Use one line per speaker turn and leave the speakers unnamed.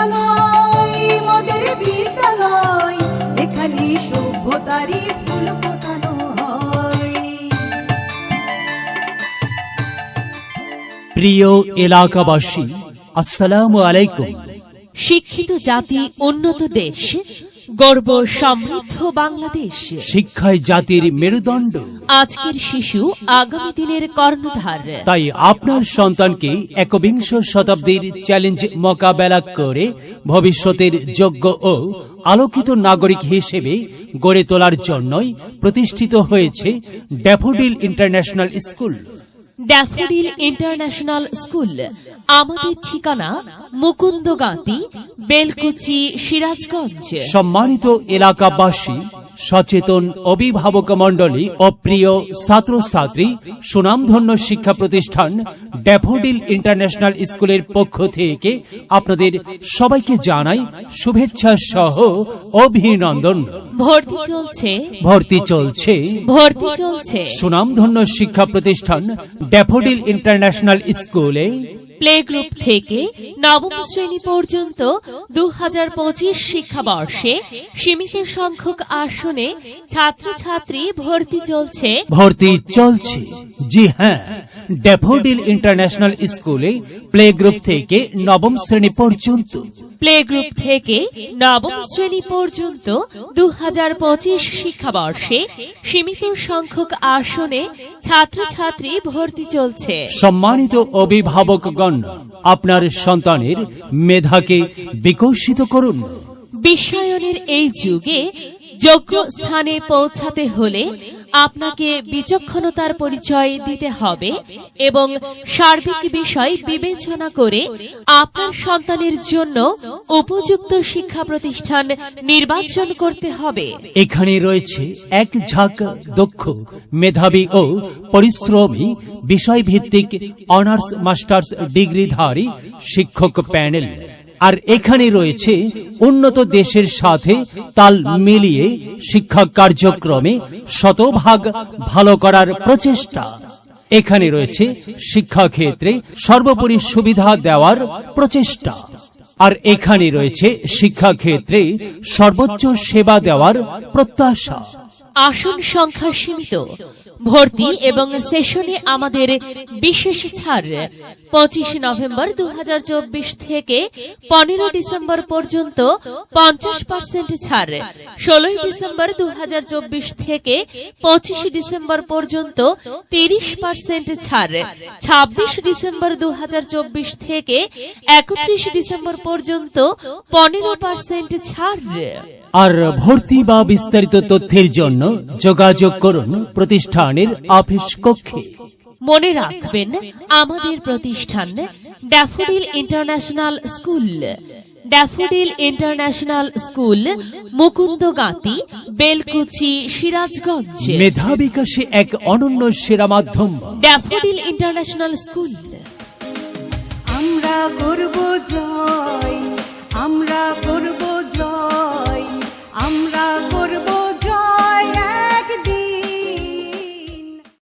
বিদ্যালয় মোদের বিদ্যালয় এখানে সভ্যতারই ফুল ফোটানো
প্রিয় এলাকাবাসী আসসালামু আলাইকুম।
শিক্ষিত জাতি উন্নত দেশ গর্ব সমৃদ্ধ বাংলাদেশ।
শিক্ষায় জাতির মেরুদণ্ড।
আজকের শিশু আগামী দিনের কর্ণধার।
তাই আপনার সন্তানকে একবিংশ শতাব্দীর চ্যালেঞ্জ মোকাবেলা করে ভবিষ্যতের যোগ্য ও আলোকিত নাগরিক হিসেবে গড়ে তোলার জন্যই প্রতিষ্ঠিত হয়েছে Daffodil International School.
Daffodil International School. আমাদের ঠিকানা মুকুন্দগাতি বেলকুচি সিরাজগঞ্জ।
সম্মানিত এলাকাবাসী সচেতন অভিভাবক মণ্ডলী ও প্রিয় ছাত্রছাত্রী সুনামধন্য শিক্ষা প্রতিষ্ঠান ড্যাফোডিল ইন্টারন্যাশনাল স্কুলের পক্ষ থেকে আপনাদের সবাইকে জানাই শুভেচ্ছা সহ অভিনন্দন।
ভর্তি চলছে।
ভর্তি চলছে।
ভর্তি চলছে।
সুনামধন্য শিক্ষা প্রতিষ্ঠান ড্যাফোডিল ইন্টারন্যাশনাল স্কুলে
প্লে গ্রুপ থেকে নবম শ্রেণি পর্যন্ত দু হাজার পঁচিশ শিক্ষাবর্ষে সীমিত সংখ্যক আসনে ছাত্রছাত্রী ভর্তি চলছে।
ভর্তি চলছে। জি হ্যাঁ ড্যাফোডিল ইন্টারন্যাশনাল স্কুলে প্লে গ্রুপ থেকে নবম শ্রেণি পর্যন্ত।
প্লে গ্রুপ থেকে নবম শ্রেণি পর্যন্ত দু হাজার পঁচিশ শিক্ষাবর্ষে সীমিত সংখ্যক আসনে ছাত্রছাত্রী ভর্তি চলছে।
সম্মানিত অভিভাবকগণ আপনার সন্তানের মেধাকে বিকশিত করুন।
বিশ্বায়নের এই যুগে যোগ্য স্থানে পৌঁছাতে হলে আপনাকে বিচক্ষণতার পরিচয় দিতে হবে এবং সার্বিক বিষয় বিবেচনা করে আপনার সন্তানের জন্য উপযুক্ত শিক্ষা প্রতিষ্ঠান নির্বাচন করতে হবে।
এখানে রয়েছে এক ঝাঁক দক্ষ, মেধাবী ও পরিশ্রমী, বিষয়ভিত্তিক অনার্স, মাস্টার্স ডিগ্রিধারী শিক্ষক প্যানেল। আর এখানে রয়েছে উন্নত দেশের সাথে তাল মিলিয়ে শিক্ষা কার্যক্রমে শতভাগ ভালো করার প্রচেষ্টা। এখানে রয়েছে শিক্ষাক্ষেত্রে সর্বোপরি সুবিধা দেওয়ার প্রচেষ্টা। আর এখানে রয়েছে শিক্ষাক্ষেত্রে সর্বোচ্চ সেবা দেওয়ার প্রত্যাশা।
আসন সংখ্যা সীমিত। ভর্তি এবং সেশনে আমাদের বিশেষ ছাড় পঁচিশ নভেম্বর দু হাজার চব্বিশ থেকে পনেরো ডিসেম্বর পর্যন্ত পঞ্চাশ পার্সেন্ট ছাড়। ষোলোই ডিসেম্বর দু হাজার চব্বিশ থেকে পঁচিশ ডিসেম্বর পর্যন্ত তিরিশ পার্সেন্ট ছাড়। ছাব্বিশ ডিসেম্বর দু হাজার চব্বিশ থেকে একত্রিশ ডিসেম্বর পর্যন্ত পনেরো পার্সেন্ট ছাড়।
আর ভর্তি বা বিস্তারিত তথ্যের জন্য যোগাযোগ করুন প্রতিষ্ঠানের অফিস কক্ষে।
মনে রাখবেন আমাদের প্রতিষ্ঠান Daffodil International School. Daffodil International School Mukundagati Belkuchi Sirajganj.
মেধা বিকাশে এক অনন্য সেরা মাধ্যম।
Daffodil International School.
আমরা করব জয় আমরা করব